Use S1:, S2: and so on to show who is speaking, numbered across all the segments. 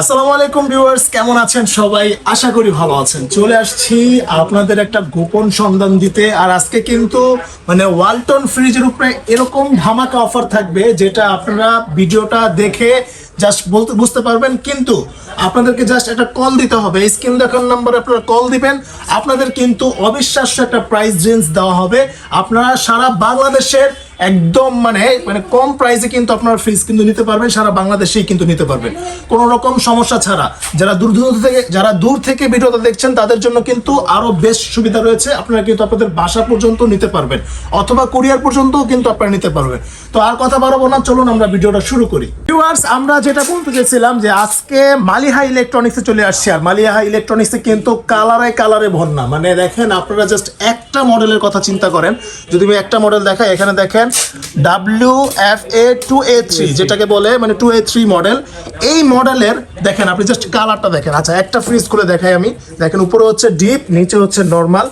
S1: আসসালামু আলাইকুম ভিউয়ার্স, কেমন আছেন সবাই? আশা করি ভালো আছেন। চলে আসছি আপনাদের একটা গোপন সন্ধান দিতে, আর আজকে কিন্তু মানে ওয়ালটন ফ্রিজের উপরে এরকম ধামাকা অফার থাকবে, যেটা আপনারা ভিডিওটা দেখে জাস্ট বলতে, বুঝতে পারবেন, কিন্তু আপনাদেরকে জাস্ট একটা কল দিতে হবে। স্ক্রিন দেখার নাম্বারে আপনারা কল দিবেন। আপনাদের কিন্তু অবিশ্বাস্য একটা প্রাইস রেঞ্জ দেওয়া হবে। আপনারা সারা বাংলাদেশের একদম মানে মানে কম প্রাইসে কিন্তু আপনার ফ্রিজ কিন্তু নিতে পারবেন, সারা বাংলাদেশেই কিন্তু নিতে পারবেন। কোনো রকম সমস্যা ছাড়া। যারা দূর দূর থেকে, যারা দূর থেকে ভিডিওটা দেখছেন, তাদের জন্য কিন্তু আরও বেশ সুবিধা রয়েছে। আপনারা কিন্তু আপনাদের বাসা পর্যন্ত নিতে পারবেন। অথবা কুরিয়ার পর্যন্তও কিন্তু আপনারা নিতে পারবেন। তো আর কথা বাড়াবো না, চলুন আমরা ভিডিওটা শুরু করি। ভিউয়ার্স আমরা যেটা বলতে চাইছিলাম যে আজকে মালিহা ইলেকট্রনিক্সে চলে আসছি আর মালিহা ইলেকট্রনিক্সে কিন্তু কালারে কালারে ভন্না। মানে দেখেন আপনারা জাস্ট একটা মডেলের কথা চিন্তা করেন। যদি আমি একটা মডেল দেখাই এখানে দেখেন W F A two A three যেটাকে বলে মানে টু এ থ্রি মডেল এই মডেলের দেখেন আপনি জাস্ট কালারটা দেখেন। আচ্ছা একটা ফ্রিজ খুলে দেখাই আমি। দেখেন উপরে হচ্ছে ডিপ নিচে হচ্ছে নর্মাল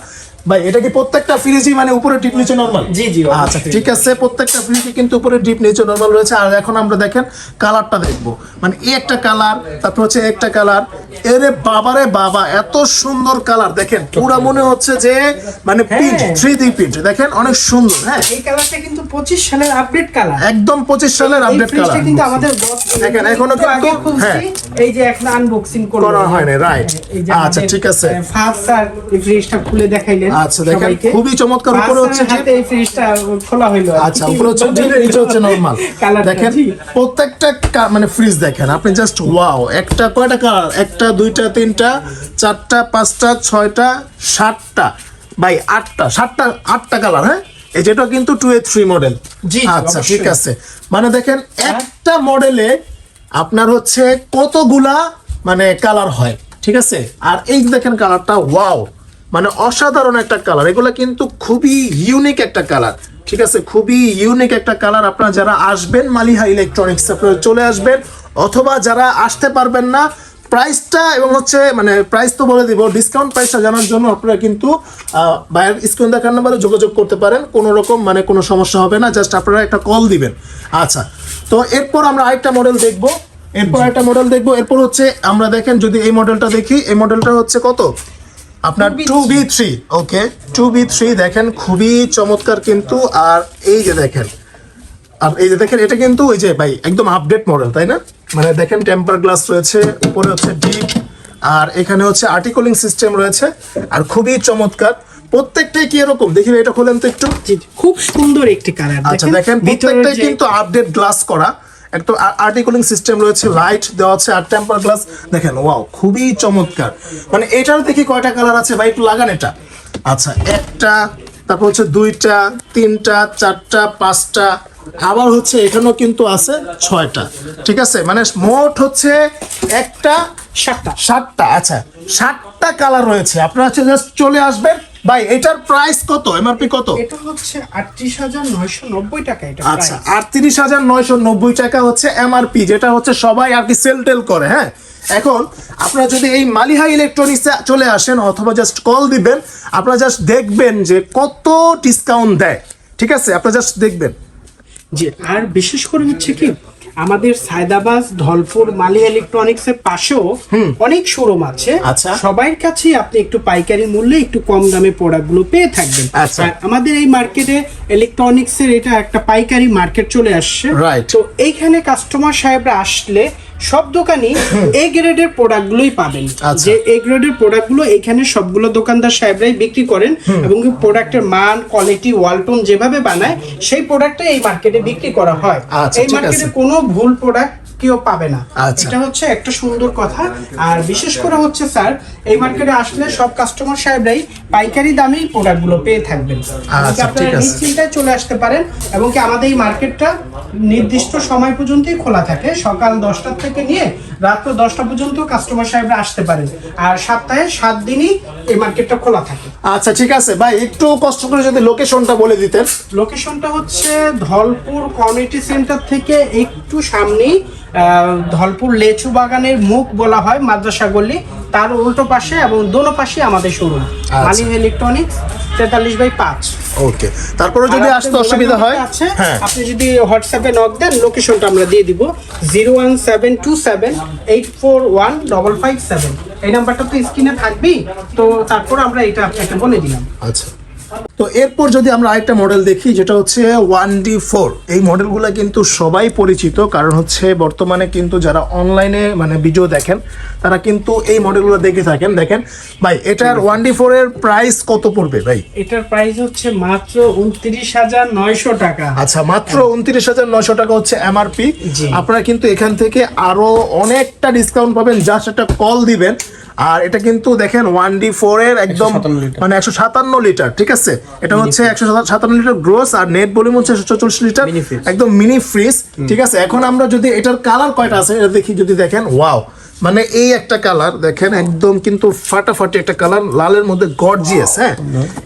S1: ভাই এটা কি প্রত্যেকটা ফ্রিজই মানে উপরে ডিপ নিচে নর্মাল
S2: জি, জি,
S1: আচ্ছা ঠিক আছে প্রত্যেকটা ফ্রিজে কিন্তু উপরে ডিপ নিচে নর্মাল রয়েছে। আর এখন আমরা দেখেন কালারটা দেখব। মানে এই একটা কালার তারপর হচ্ছে একটা কালার এরে বাবারে বাবা এত সুন্দর কালার দেখেন পুরো মনে হচ্ছে যে মানে প্রিন্ট। থ্রি ডি প্রিন্ট দেখেন অনেক সুন্দর হ্যাঁ।
S2: এই কালারটা কিন্তু পঁচিশ সালের আপডেট কালার
S1: একদম পঁচিশ সালের
S2: এই
S1: আপডেট কালার
S2: কিন্তু আমাদের
S1: দেখেন,
S2: এখনও
S1: কিন্তু- হ্যাঁ।
S2: এই যে এখন আনবক্সিং
S1: করা হয়নি, right. আচ্ছা, ঠিক আছে।
S2: ফার্স্ট স্যার এই ফ্রিজটা খুলে দেখাইলেন
S1: আচ্ছা, দেখেন, খুবই চমৎকার, উপরে হচ্ছে
S2: হাতে এই ফ্রিজটা খোলা
S1: আচ্ছা উপরে হচ্ছে ডিপ নিচে হচ্ছে নরমাল দেখেন প্রত্যেকটা মানে ফ্রিজ দেখেন আপনি জাস্ট ওয়াও একটা কয়টা কালার একটা দুইটা তিনটা চারটা পাঁচটা ছয়টা সাতটা। ভাই আটটা সাতটা আটটা কালার হ্যাঁ? এই যেটা কিন্তু টু এ থ্রি মডেল
S2: জি,
S1: আচ্ছা ঠিক আছে। মানে দেখেন একটা মডেলে আপনার হচ্ছে কতগুলা মানে কালার হয়, ঠিক আছে? আর এই দেখেন কালারটা ওয়াও মানে অসাধারণ একটা কালার এগুলো কিন্তু খুবই ইউনিক একটা কালার ঠিক আছে? খুবই ইউনিক একটা কালার আপনারা যারা আসবেন মালিহা ইলেকট্রনিক্স চলে আসবেন, অথবা যারা আসতে পারবেন না প্রাইসটা এবং হচ্ছে মানে প্রাইস তো বলে দিব ডিসকাউন্ট প্রাইসটা জানার জন্য আপনারা কিন্তু বাইরের স্ক্রিন দেখার নাম্বারে যোগাযোগ করতে পারেন কোনো রকম মানে কোনো সমস্যা হবে না জাস্ট আপনারা একটা কল দিবেন। আচ্ছা তো এরপর আমরা আরেকটা মডেল দেখব এরপর একটা মডেল দেখব এরপর হচ্ছে আমরা দেখেন যদি এই মডেলটা দেখি এই মডেলটা হচ্ছে কত? আপনার two B three. Okay two B three দেখেন খুবই চমৎকার কিন্তু আর এই যে দেখেন আর এই যে দেখেন এটা কিন্তু ওই যে ভাই একদম আপডেট মডেল তাই না? মানে দেখেন টেম্পার গ্লাস রয়েছে উপরে হচ্ছে ডিপ আর এখানে হচ্ছে আর্টিকুলিং সিস্টেম রয়েছে আর খুবই চমৎকার। প্রত্যেকটাই কি এরকম? দেখি এটা খুলেন তো একটু।
S2: খুব সুন্দর একটি কালার
S1: আচ্ছা দেখেন প্রত্যেকটাই কিন্তু আপডেট গ্লাস করা। একটা আর্টিকুলিং সিস্টেম রয়েছে লাইট দেওয়া আছে আর টেম্পার গ্লাস দেখেন ওয়াও খুবই চমৎকার। মানে এটার দেখি কয়টা কালার আছে ভাই একটু লাগান এটা। আচ্ছা একটা তারপর হচ্ছে দুইটা তিনটা চারটা পাঁচটা আবার হচ্ছে এখানেও কিন্তু আছে ছয়টা। ঠিক আছে? মানে মোট হচ্ছে একটা
S2: সাতটা।
S1: সাতটা। আচ্ছা সাতটা কালার রয়েছে। আপনারা হচ্ছে জাস্ট চলে আসবেন। ভাই এটার প্রাইস কত? এমআরপি কত?
S2: এটা হচ্ছে আটত্রিশ হাজার নয়শো নব্বই টাকা এটা
S1: আচ্ছা
S2: price।
S1: আটত্রিশ হাজার নয়শো নব্বই টাকা হচ্ছে এমআরপি যেটা হচ্ছে সবাই আর কি সেল টেল করে হ্যাঁ? এখন আপনারা যদি এই মালিহা ইলেকট্রনিক্সে চলে আসেন অথবা জাস্ট কল দিবেন আপনারা জাস্ট দেখবেন যে কত ডিসকাউন্ট দেয়। ঠিক আছে? আপনারা জাস্ট দেখবেন।
S2: জি আর বিশেষ করে হচ্ছে কি আমাদের সায়দাবাদ ধলপুর মালি ইলেকট্রনিক্স এর পাশেও অনেক শোরুম আছে।
S1: আচ্ছা।
S2: সবার কাছেই আপনি একটু পাইকারি মূল্যে একটু কম দামে প্রোডাক্টগুলো পেয়ে থাকবেন।
S1: আচ্ছা।
S2: আমাদের এই মার্কেটে ইলেকট্রনিক্স এর এটা একটা পাইকারি মার্কেট চলে আসছে। তো এইখানে কাস্টমার সাহেবরা আসলে সব দোকানই এ গ্রেডের প্রোডাক্ট গুলোই পাবেন।
S1: আচ্ছা।
S2: যে এ গ্রেডের প্রোডাক্টগুলো এখানে সবগুলো দোকানদার সাহেবরাই বিক্রি করেন এবং প্রোডাক্টের মান কোয়ালিটি ওয়ালটন যেভাবে বানায় সেই প্রোডাক্টটা এই মার্কেটে বিক্রি করা হয়।
S1: আচ্ছা,
S2: এই মার্কেটে কোনো ভুল প্রোডাক্ট কেউ পাবে না।
S1: আচ্ছা।
S2: এটা হচ্ছে একটা সুন্দর কথা। আর বিশেষ করে হচ্ছে স্যার এই মার্কেটে আসলে সব কাস্টমার সাহেবরাই পাইকারি দামেই প্রোডাক্টগুলো পেয়ে থাকবেন। আপনারা নিশ্চিন্তায় চলে আসতে পারেন এবং কি আমাদের এই মার্কেটটা নির্দিষ্ট সময় পর্যন্তই খোলা থাকে। সকাল দশটা থেকে নিয়ে রাত্র দশটা পর্যন্ত কাস্টমার সাহেবরা আসতে পারে। আর সপ্তাহে সাত দিনই এই মার্কেটটা খোলা থাকে।
S1: আচ্ছা ঠিক আছে। ভাই একটু কষ্ট করে যদি লোকেশনটা বলে দিতেন।
S2: লোকেশনটা হচ্ছে ধলপুর কমিউনিটি সেন্টার থেকে একটু সামনেই আহ, ধলপুর লেচু বাগানের মুখ বলা হয় মাদ্রাসা গল্লি তার উল্টো পাশে এবং দোনো পাশে আমাদের শোরুম মানি ইলেকট্রনিক্স তেতাল্লিশ বাই পাঁচ।
S1: ওকে তারপরে যদি আসতে অসুবিধা হয়? হ্যাঁ।
S2: আপনি যদি হোয়াটসঅ্যাপে নক দেন লোকেশনটা আমরা দিয়ে দিব। Zero one seven two seven eight four one double five seven এই নাম্বারটা তো স্ক্রিনে থাকবেই তো তারপর আমরা এটা আপনাকে বলে দিলাম।
S1: আচ্ছা। তো এরপর যদি আমরা আরেকটা মডেল দেখি যেটা হচ্ছে ওয়ান ডি ফোর। এই মডেলগুলো কিন্তু সবাই পরিচিত কারণ হচ্ছে বর্তমানে কিন্তু যারা অনলাইনে মানে ভিডিও দেখেন তারা কিন্তু এই মডেলগুলো দেখে থাকেন। দেখেন ভাই এটার ওয়ান ডি ফোর এর প্রাইস কত পড়বে ভাই?
S2: এটার প্রাইস হচ্ছে মাত্র উনত্রিশ হাজার নয়শো টাকা।
S1: আচ্ছা মাত্র উনত্রিশ হাজার নয়শো টাকা হচ্ছে এমআরপি। আপনারা কিন্তু এখান থেকে আরও অনেকটা ডিসকাউন্ট পাবেন। জাস্ট একটা কল দিবেন। আর এটা কিন্তু দেখেন ওয়ান ডি ফোর এর একদম মানে একশো সাতান্ন লিটার ঠিক আছে? এটা হচ্ছে একশো সাতান্ন লিটার গ্রোস আর নেট ভলিউম হচ্ছে একশো চল্লিশ লিটার একদম মিনি ফ্রিজ ঠিক আছে? এখন আমরা যদি এটার কালার কয়টা আছে এটা দেখি যদি দেখেন ওয়াও মানে এই একটা কালার দেখেন একদম কিন্তু ফাটাফাটি একটা কালার লালের মধ্যে গর্জিয়াস হ্যাঁ?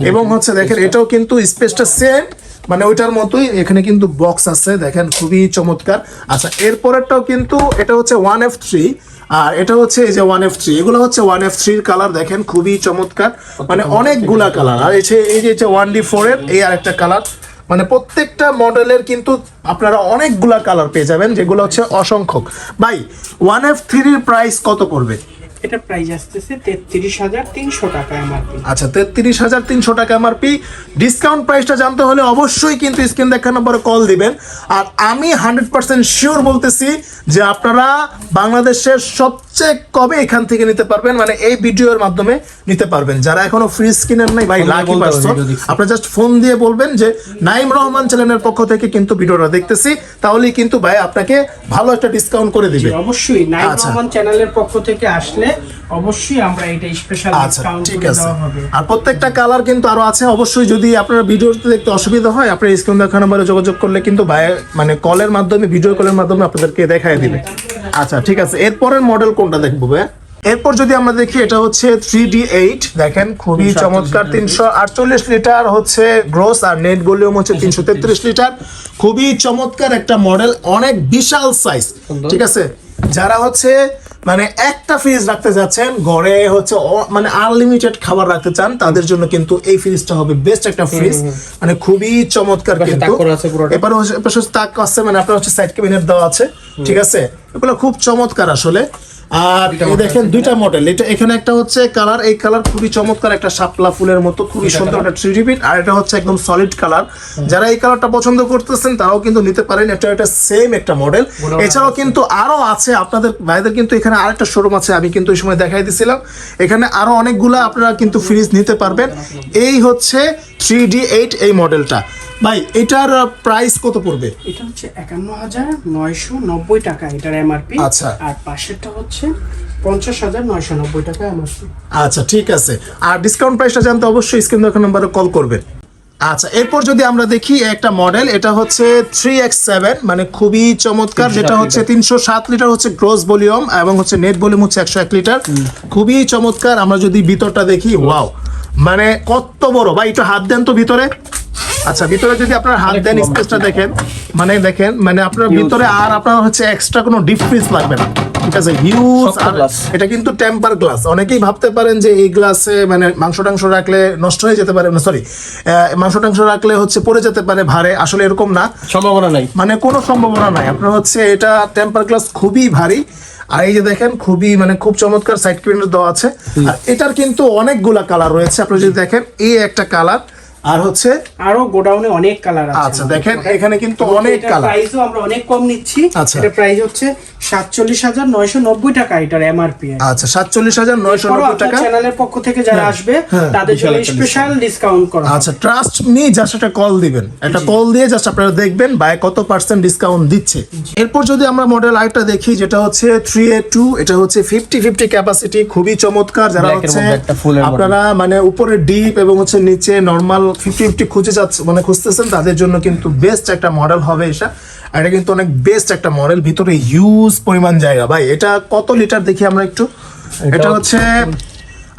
S1: এবং হচ্ছে দেখেন এটাও কিন্তু স্পেসটা সেম মানে ওইটার মতোই এখানে কিন্তু বক্স আছে দেখেন খুবই চমৎকার। আচ্ছা এরপরেরটাও কিন্তু এটা হচ্ছে ওয়ান এফ থ্রি আর এটা হচ্ছে এই যে ওয়ান এফ থ্রি এগুলো হচ্ছে ওয়ান এফ থ্রির কালার দেখেন খুবই চমৎকার। মানে অনেকগুলা কালার আর এই যে- এই যে ওয়ান ডি ফোর এর এই আর একটা কালার মানে প্রত্যেকটা মডেলের কিন্তু আপনারা অনেকগুলা কালার পেয়ে যাবেন যেগুলো হচ্ছে অসংখ্যক। ভাই ওয়ান এফ থ্রির প্রাইস কত পড়বে?
S2: এটা প্রাইস আসতেছে তেত্রিশ হাজার তিনশো টাকা এমআরপি
S1: আচ্ছা তেত্রিশ হাজার তিনশো টাকা এমআরপি ডিসকাউন্ট প্রাইসটা জানতে হলে অবশ্যই কিন্তু স্ক্রিন দেখা নম্বরে কল দিবেন। আর আমি হান্ড্রেড পার্সেন্ট শিওর বলতেছি যে আপনারা বাংলাদেশের সবচেয়ে কবে এখান থেকে নিতে পারবেন মানে এই ভিডিওর মাধ্যমে নিতে পারবেন। যারা এখনও ফ্রি স্ক্রিনের নাই ভাই লাকি পারসন। আপনারা জাস্ট ফোন দিয়ে বলবেন যে নাইম রহমান চ্যানেলের পক্ষ থেকে কিন্তু ভিডিওটা দেখতেছি তাহলেই কিন্তু ভাই আপনাকে ভালো একটা ডিসকাউন্ট করে দিবে।
S2: অবশ্যই। নাইম
S1: আচ্ছা।
S2: রহমান চ্যানেলের পক্ষ থেকে আসলে অবশ্যই আমরা এটা স্পেশাল
S1: আচ্ছা
S2: ডিসকাউন্ট
S1: ঠিক
S2: করে
S1: আছে।
S2: দেওয়া হবে।
S1: আর প্রত্যেকটা কালার কিন্তু আরও আছে। অবশ্যই যদি আপনার ভিডিওতে দেখতে অসুবিধা হয় আপনার স্ক্রিন দেখা নাম্বারে যোগাযোগ করলে কিন্তু ভাই মানে কলের মাধ্যমে ভিডিও কলের মাধ্যমে আপনাদেরকে দেখায় দিবে। আচ্ছা ঠিক আছে। এরপরের মডেল কোনটা দেখব ভাই এরপর যদি আমরা দেখি এটা হচ্ছে থ্রি ডি এইট দেখেন খুবই চমৎকার। তিনশো আটচল্লিশ লিটার হচ্ছে গ্রোস আর নেট ভলিউম হচ্ছে তিনশো তেত্রিশ লিটার। খুবই চমৎকার একটা মডেল অনেক বিশাল সাইজ ঠিক আছে? যারা হচ্ছে মানে একটা ফ্রিজ রাখতে যাচ্ছেন ঘরে হচ্ছে মানে আনলিমিটেড খাবার রাখতে চান তাদের জন্য কিন্তু এই ফ্রিজটা হবে বেস্ট একটা ফ্রিজ মানে খুবই চমৎকার কিন্তু। এবারে হচ্ছে তাক আছে মানে আপনার হচ্ছে সাইড ক্যাবিনেট দেওয়া আছে ঠিক আছে? এগুলো খুব চমৎকার আসলে। আর এই দেখেন দুইটা মডেল এটা এখানে একটা হচ্ছে কালার এই কালার খুবই চমৎকার একটা শাপলা ফুলের মতো খুবই সুন্দর একটা থ্রি পিট আর এটা হচ্ছে একদম সলিড কালার যারা এই কালারটা পছন্দ করতেছেন তারাও কিন্তু নিতে পারেন। এটা এটা সেম একটা মডেল এছাড়াও কিন্তু আরও আছে আপনাদের ভাইদের কিন্তু এখানে আরেকটা শোরুম আছে আমি কিন্তু ওই সময় দেখাই দিছিলাম। এখানে আরও অনেকগুলা আপনারা কিন্তু ফ্রিজ নিতে পারবেন। এই হচ্ছে থ্রি ডি এইট এই মডেলটা। ভাই এটার প্রাইস কত পড়বে?
S2: এটা হচ্ছে একান্ন হাজার নয়শো নব্বই টাকা এটার এমআরপি
S1: আচ্ছা।
S2: আর পাশেরটা হচ্ছে পঞ্চাশ হাজার নয়শো নব্বই টাকা এমআরপি
S1: আচ্ছা ঠিক আছে। আর ডিসকাউন্ট প্রাইসটা জানতে অবশ্যই স্ক্রিন দেখার নাম্বারে কল করবেন। আচ্ছা এরপর যদি আমরা দেখি একটা মডেল এটা হচ্ছে থ্রি এক্স সেভেন মানে খুবই চমৎকার যেটা হচ্ছে তিনশো সাত লিটার হচ্ছে গ্রোস ভলিউম এবং হচ্ছে নেট ভলিউম হচ্ছে একশো এক লিটার খুবই চমৎকার। আমরা যদি ভিতরটা দেখি ওয়াও মানে কত বড়? ভাই একটু হাত দেন তো ভিতরে। আচ্ছা ভিতরে যদি আপনার হাত দেন স্পেসটা দেখেন। মানে দেখেন মানে আপনার ভিতরে আর আপনার হচ্ছে এক্সট্রা কোনো ডিপ ফ্রিজ লাগবে না। ঠিক আছে হিউজ এটা কিন্তু টেম্পার গ্লাস অনেকেই ভাবতে পারেন যে এই গ্লাসে মানে মাংস টাংস রাখলে নষ্ট হয়ে যেতে পারে। সরি মাংস টাংস রাখলে হচ্ছে পড়ে যেতে পারে ভারে। আসলে এরকম না।
S3: সম্ভাবনা নাই।
S1: মানে কোনো সম্ভাবনা নাই। আপনার হচ্ছে এটা টেম্পার গ্লাস খুবই ভারী। আর এই যে দেখেন, খুবই মানে খুব চমৎকার সাইড প্রিন্ট দেওয়া আছে। আর এটার কিন্তু অনেকগুলা কালার রয়েছে। আপনি যদি দেখেন, এই একটা কালার আর হচ্ছে?
S2: আরও গোডাউনে অনেক কালার আছে।
S1: আচ্ছা দেখেন এখানে কিন্তু অনেক কালার।
S2: প্রাইসও আমরা অনেক কম নিচ্ছি।
S1: আচ্ছা।
S2: এটা প্রাইস হচ্ছে সাতচল্লিশ হাজার নয়শো নব্বই টাকা এটার এমআরপি
S1: আচ্ছা সাতচল্লিশ হাজার নয়শো নব্বই টাকা?
S2: চ্যানেলের পক্ষ থেকে যারা আসবে
S1: হ্যাঁ,
S2: তাদের জন্য স্পেশাল ডিসকাউন্ট করা
S1: আচ্ছা ট্রাস্ট মি জাস্ট একটা কল দিবেন। একটা কল দিয়ে জাস্ট আপনারা দেখবেন বাই কত পার্সেন্ট ডিসকাউন্ট দিচ্ছে। এরপর যদি আমরা মডেল আরেকটা দেখি যেটা হচ্ছে থ্রি এ টু এটা হচ্ছে ফিফটি ফিফটি ক্যাপাসিটি খুবই চমৎকার। যারা হচ্ছে। আপনারা মানে উপরে ডিপ এবং হচ্ছে নিচে নর্মাল ফিফটি ফিফটি খুঁজে যাচ্ছে মানে খুঁজতেছেন তাদের জন্য কিন্তু বেস্ট একটা মডেল হবে এটা। আর এটা কিন্তু অনেক বেস্ট একটা মডেল ভিতরে হিউজ পরিমাণ জায়গা। ভাই এটা কত লিটার দেখি আমরা একটু? এটা হচ্ছে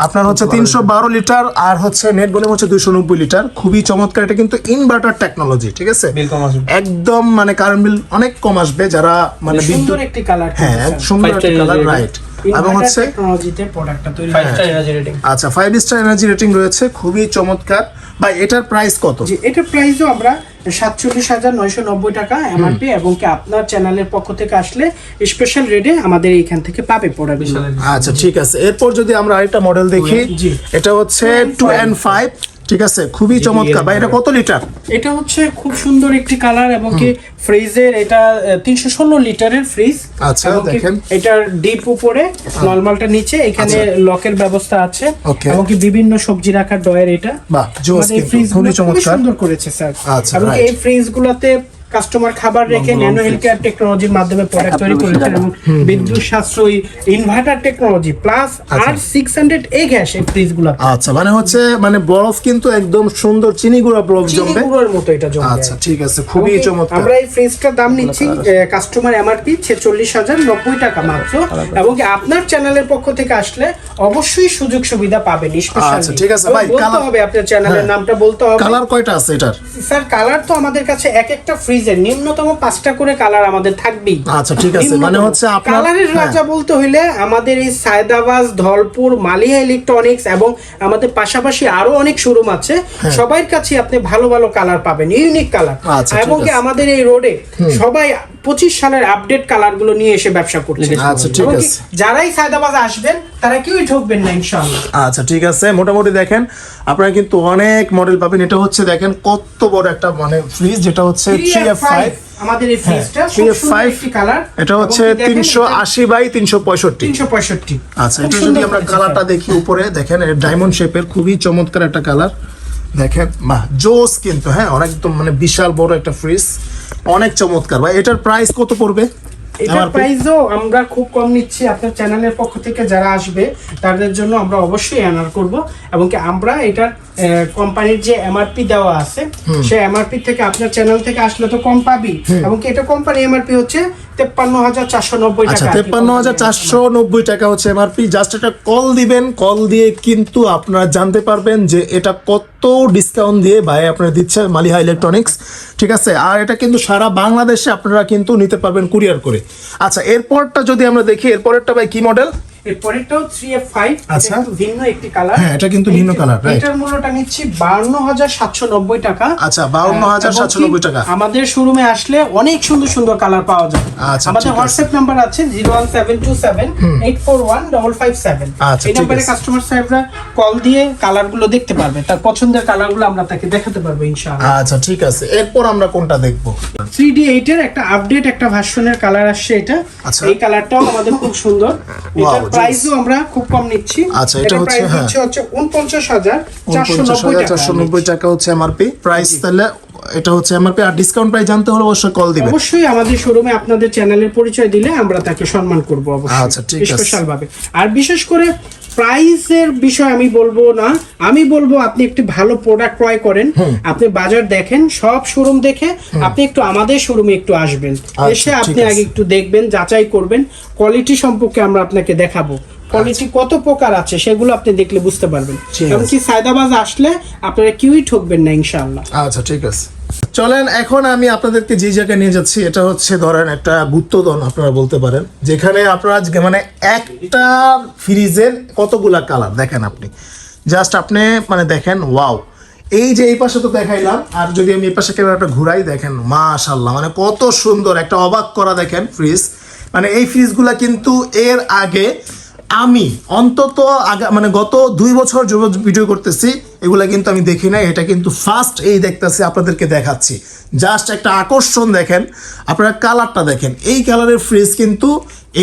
S1: আপনার হচ্ছে তিনশো বারো লিটার আর হচ্ছে নেট ভলিউম হচ্ছে দুইশো নব্বই লিটার খুবই চমৎকার এটা কিন্তু ইনভার্টার টেকনোলজি ঠিক আছে। একদম মানে কারেন্ট বিল অনেক কম আসবে যারা মানে
S2: সুন্দর
S1: বিদ্যুৎ
S2: একটি কালার
S1: হ্যাঁ সুন্দর একটা কালার রাইট এবং হচ্ছে
S2: টেকনোলজিতে প্রোডাক্টটা তৈরি
S3: ফাইভ স্টার এনার্জি রেটিং
S1: আচ্ছা ফাইভ স্টার এনার্জি রেটিং রয়েছে খুবই চমৎকার। ভাই এটার প্রাইস কত?
S2: জি এটার প্রাইসও আমরা সাতচল্লিশ হাজার নয়শো নব্বই টাকা এমআরপি এবং কি আপনার চ্যানেলের পক্ষ থেকে আসলে স্পেশাল রেটে আমাদের এইখান থেকে পাবে প্রোডাক্টগুলো
S1: আচ্ছা ঠিক আছে। এরপর যদি আমরা আরেকটা মডেল দেখি
S2: জি।
S1: এটা হচ্ছে টু এন্ড ফাইভ ঠিক আছে? খুবই চমৎকার। বা এটা কত লিটার?
S2: এটা হচ্ছে খুব সুন্দর একটি কালার এবং কি ফ্রিজের এটা তিনশো ষোলো লিটারের ফ্রিজ।
S1: আচ্ছা, দেখেন।
S2: এটার ডিপ উপরে নর্মালটা নিচে এখানে লকের ব্যবস্থা আছে। এবং কি বিভিন্ন সবজি রাখার ডয়ের এটা।
S1: বাহ,
S2: এই ফ্রিজ
S1: খুবই চমৎকার।
S2: সুন্দর করেছে স্যার।
S1: আচ্ছা,
S2: এবং এই ফ্রিজ গুলাতে কাস্টমার খাবার রেখে ন্যানো হেলথ কেয়ার টেকনোলজির মাধ্যমে প্রোডাক্ট তৈরি করেছেন এবং বিদ্যুৎ সাশ্রয়ী inverter technology plus R six hundred A gas এই ফ্রিজ গুলাতে
S1: আচ্ছা মানে হচ্ছে মানে বরফ কিন্তু একদম সুন্দর চিনি গুঁড়া বরফ জমবে।
S2: গুঁড়োর মতো এটা জমবে।
S1: আচ্ছা ঠিক আছে খুবই চমৎকার।
S2: আমরা এই ফ্রিজটার দাম নিচ্ছি কাস্টমার এমআরপি ছেচল্লিশ হাজার নব্বই টাকা মাত্র। এবং আপনার চ্যানেলের পক্ষ থেকে আসলে অবশ্যই সুযোগ সুবিধা পাবেন
S1: আচ্ছা, ঠিক আছে, ভাই,
S2: বলতে
S1: কালার-
S2: হবে আপনার চ্যানেলের। নামটা বলতে হবে।
S1: কালার কয়টা আছে এটার?
S2: স্যার কালার তো আমাদের কাছে এক একটা ফ্রিজের নিম্নতম পাঁচটা করে কালার আমাদের থাকবেই
S1: আচ্ছা, ঠিক আছে। মানে হচ্ছে আপনার-
S2: কালারের
S1: হ্যাঁ।
S2: রাজা বলতে হইলে আমাদের এই সায়দাবাজ ধলপুর মালিয়া ইলেকট্রনিক্স এবং আমাদের পাশাপাশি আরও অনেক শোরুম আছে সবার কাছে আপনি ভালো ভালো কালার পাবেন ইউনিক কালার
S1: হ্যাঁ। আচ্ছা, ঠিক
S2: এবং কি আমাদের এই রোডে সবাই পঁচিশ সালের আপডেট কালারগুলো নিয়ে এসে ব্যবসা করছে।
S1: আচ্ছা, ঠিক আছে।
S2: যারাই সায়দাবাজ আসবেন তারা কেউই ঠকবেন না ইনশাআল্লাহ।
S1: আচ্ছা ঠিক আছে। মোটামুটি দেখেন আপনারা কিন্তু অনেক মডেল পাবেন। এটা হচ্ছে দেখেন কত বড় একটা মানে ফ্রিজ যেটা হচ্ছে থ্রি এফ ফাইভ
S2: আমাদের এই ফ্রিজটা
S1: থ্রি
S2: কালার
S1: এটা হচ্ছে তিনশো আশি বাই তিনশো পঁয়ষট্টি।
S2: তিনশো পঁয়ষট্টি।
S1: আচ্ছা এটা যদি আমরা কালারটা দেখি উপরে দেখেন ডায়মন্ড শেপের খুবই চমৎকার একটা কালার দেখেন বাহ জোস কিন্তু হ্যাঁ অনেক একদম মানে বিশাল বড় একটা ফ্রিজ অনেক চমৎকার। ভাই এটার প্রাইস কত পড়বে?
S2: এটার প্রাইসও আমরা খুব কম নিচ্ছি আপনার চ্যানেলের পক্ষ থেকে যারা আসবে তাদের জন্য আমরা অবশ্যই অ্যানার করব এবং কি আমরা এটার কোম্পানির যে এমআরপি দেওয়া আছে সেই এমআরপি থেকে আপনার চ্যানেল থেকে আসলে তো কম পাবি এবং কি এটা কোম্পানি এমআরপি হচ্ছে তেপ্পান্ন হাজার চারশো নব্বই
S1: আচ্ছা
S2: টাকা
S1: তেপ্পান্ন হাজার চারশো নব্বই টাকা হচ্ছে এমআরপি। জাস্ট একটা কল দিবেন কল দিয়ে কিন্তু আপনারা জানতে পারবেন যে এটা কত ডিসকাউন্ট দিয়ে ভাই আপনারা দিচ্ছে মালিহা ইলেকট্রনিক্স ঠিক আছে? আর এটা কিন্তু সারা বাংলাদেশে আপনারা কিন্তু নিতে পারবেন কুরিয়ার করে। আচ্ছা এরপরটা যদি আমরা দেখি এরপরেরটা ভাই কি মডেল
S2: এরপরেরটাও থ্রি এফ ফাইভ
S1: আচ্ছা।
S2: ভিন্ন একটি কালার
S1: হ্যাঁ, এটা কিন্তু ভিন্ন right.
S2: এটার মূল্যটা নিচ্ছি বাউন্ন হাজার সাতশো নব্বই টাকা।
S1: আচ্ছা, 52,790 টাকা।
S2: আমাদের শোরুমে আসলে অনেক সুন্দর সুন্দর কালার পাওয়া যায়।
S1: আচ্ছা,
S2: আমাদের হোয়াটসঅ্যাপ নাম্বার আছে zero one seven two seven eight four one double five seven
S1: আচ্ছা,
S2: এই নাম্বারে কাস্টমার সাহেবরা কল দিয়ে কালারগুলো দেখতে পারবে। তার পছন্দের কালারগুলো আমরা তাকে দেখাতে পারব ইনশাআল্লাহ।
S1: আচ্ছা ঠিক আছে। এরপর আমরা কোনটা দেখব?
S2: থ্রি ডি এইটের একটা আপডেট একটা ভার্সনের কালার আসছে এটা।
S1: আচ্ছা।
S2: এই কালারটাও আমাদের খুব সুন্দর। প্রাইসও আমরা খুব কম নিচ্ছি।
S1: আচ্ছা, এটা হচ্ছে, হ্যাঁ।
S2: হচ্ছে হচ্ছে উনপঞ্চাশ হাজার চারশো
S1: উনপঞ্চাশ
S2: নব্বই
S1: হাজার
S2: টাকা।
S1: হচ্ছে এমআরপি প্রাইস তাহলে এটা হচ্ছে এমআরপি আর ডিসকাউন্ট প্রাইস জানতে হলে অবশ্যই কল দিবেন।
S2: অবশ্যই আমাদের শোরুমে আপনাদের চ্যানেলের পরিচয় দিলে আমরা তাকে সম্মান করব
S1: আচ্ছা, ঠিক আছে।
S2: স্পেশাল ভাবে আর বিশেষ করে প্রাইসের বিষয় আমি বলব না। আমি বলব আপনি একটি ভালো প্রোডাক্ট ক্রয় করেন। আপনি বাজার দেখেন সব শোরুম দেখে আপনি একটু আমাদের শোরুমে একটু আসবেন।
S1: আচ্ছা,
S2: এসে আপনি আগে একটু দেখবেন যাচাই করবেন। কোয়ালিটি সম্পর্কে আমরা আপনাকে দেখাবো। কোয়ালিটি কত প্রকার আছে সেগুলো আপনি দেখলে বুঝতে পারবেন।
S1: ঠিক
S2: এবং
S1: আছে।
S2: কি সায়দাবাজ আসলে আপনারা কেউই ঠকবেন না ইনশাআল্লাহ।
S1: আচ্ছা ঠিক আছে। চলেন এখন আমি আপনাদেরকে যে জায়গায় নিয়ে যাচ্ছি এটা হচ্ছে ধরেন একটা গুপ্তদন আপনারা বলতে পারেন যেখানে আপনারা মানে একটা ফ্রিজের কতগুলা কালার দেখেন আপনি। জাস্ট আপনি মানে দেখেন ওয়াও। এই যে এই পাশে তো দেখাইলাম আর যদি আমি এই পাশে ক্যামেরাটা ঘুরাই দেখেন মাশাল্লাহ মানে কত সুন্দর একটা অবাক করা দেখেন ফ্রিজ। মানে এই ফ্রিজগুলা কিন্তু এর আগে আমি অন্তত আগা মানে গত দুই বছর ভিডিও করতেছি এগুলা কিন্তু আমি দেখি নাই এটা কিন্তু ফার্স্ট এই দেখতেছি আপনাদেরকে দেখাচ্ছি। জাস্ট একটা আকর্ষণ দেখেন আপনারা কালারটা দেখেন। এই কালারের ফ্রিজ কিন্তু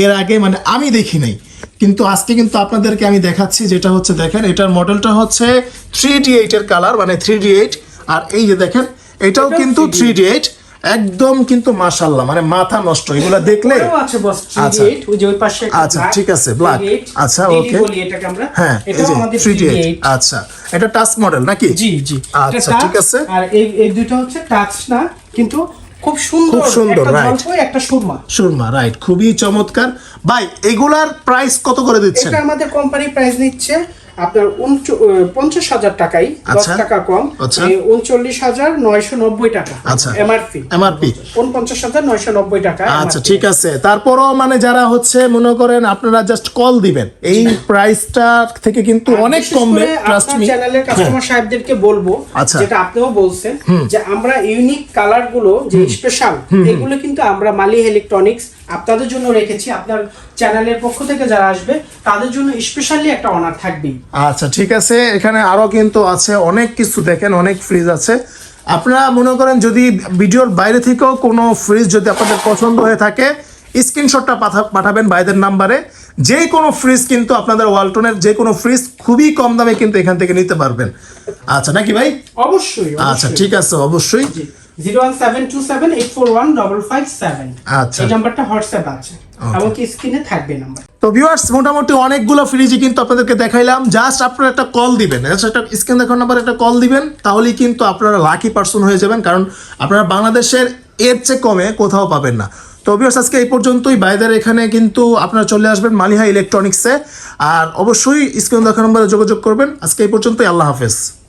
S1: এর আগে মানে আমি দেখি নাই। কিন্তু আজকে কিন্তু আপনাদেরকে আমি দেখাচ্ছি যেটা হচ্ছে দেখেন এটার মডেলটা হচ্ছে থ্রি ডি এইটের কালার মানে থ্রি ডি এইট আর এই যে দেখেন এটাও কিন্তু থ্রি ডি এইট একদম কিন্তু মাশাল্লাহ মানে মাথা নষ্ট এগুলা দেখলে আচ্ছা।
S2: 38 ওই যে ওই পাশে একটা
S1: আচ্ছা, ঠিক আছে।
S2: 38,
S1: আচ্ছা,
S2: 80
S1: okay।
S2: বলি এটাকে আমরা।
S1: হ্যাঁ এই
S2: এটাও
S1: যে
S2: আমাদের
S1: 3D8 আচ্ছা এটা টাচ মডেল নাকি
S2: জি জি
S1: আচ্ছা, ঠিক আছে।
S2: আর এই এই দুটো হচ্ছে টাচ না কিন্তু খুব সুন্দর
S1: খুব সুন্দর.
S2: জলপাই, একটা সুরমা
S1: সুরমা রাইট খুবই চমৎকার ভাই এগুলার প্রাইস কত করে দিচ্ছেন
S2: এটা আমাদের কোম্পানি প্রাইস নিচ্ছে আপনার পঞ্চাশ হাজার টাকাই দশ
S1: আচ্ছা।
S2: টাকা কম
S1: আচ্ছা।
S2: উনচল্লিশ হাজার নয়শো নব্বই টাকা
S1: আচ্ছা।
S2: এমআরপি
S1: এমআরপি
S2: উনপঞ্চাশ হাজার নয়শো নব্বই টাকা
S1: আচ্ছা ঠিক আছে। তারপরও মানে যারা হচ্ছে মনে করেন আপনারা জাস্ট কল দিবেন। এই প্রাইসটা থেকে কিন্তু অনেক কমবে
S2: করে
S1: ট্রাস্ট মি
S2: চ্যানেলের কাস্টমার সাহেবদেরকে বলব
S1: আচ্ছা।
S2: যেটা আপনিও বলছেন যে আমরা ইউনিক কালারগুলো যে স্পেশাল এগুলো কিন্তু আমরা মালি ইলেকট্রনিক্স আপনাদের জন্য রেখেছি। আপনার চ্যানেলের পক্ষ থেকে যারা আসবে তাদের জন্য স্পেশালি একটা অনার থাকবেই।
S1: আচ্ছা ঠিক আছে। এখানে আরও কিন্তু আছে অনেক কিছু দেখেন অনেক ফ্রিজ আছে। আপনারা মনে করেন যদি ভিডিওর বাইরে থেকেও কোনো ফ্রিজ যদি আপনাদের পছন্দ হয়ে থাকে স্ক্রিনশটটা পাঠা পাঠাবেন বাইদের নাম্বারে। যে কোনো ফ্রিজ কিন্তু আপনাদের ওয়ালটনের যে কোনো ফ্রিজ খুবই কম দামে কিন্তু এখান থেকে নিতে পারবেন। আচ্ছা নাকি ভাই?
S2: অবশ্যই
S1: আচ্ছা ঠিক আছে অবশ্যই। আচ্ছা।
S2: এই নাম্বারটা হোয়াটসঅ্যাপ আছে। এবং স্ক্রিনে থাকবে নাম্বার
S1: তো ভিউয়ার্স মোটামুটি অনেকগুলো ফ্রিজই কিন্তু আপনাদেরকে দেখাইলাম। জাস্ট আপনারা একটা কল দিবেন। জাস্ট একটা স্ক্রিন দেখার নাম্বার একটা কল দিবেন তাহলেই কিন্তু আপনারা লাকি পার্সন হয়ে যাবেন কারণ আপনারা বাংলাদেশের এর চেয়ে কমে কোথাও পাবেন না। তো আজকে এই পর্যন্তই। বাইদের এখানে কিন্তু আপনারা চলে আসবেন মালিহা ইলেকট্রনিক্সে আর অবশ্যই স্ক্রিন দেখার নম্বরে যোগাযোগ করবেন। আজকে এই পর্যন্তই। আল্লাহ হাফেজ।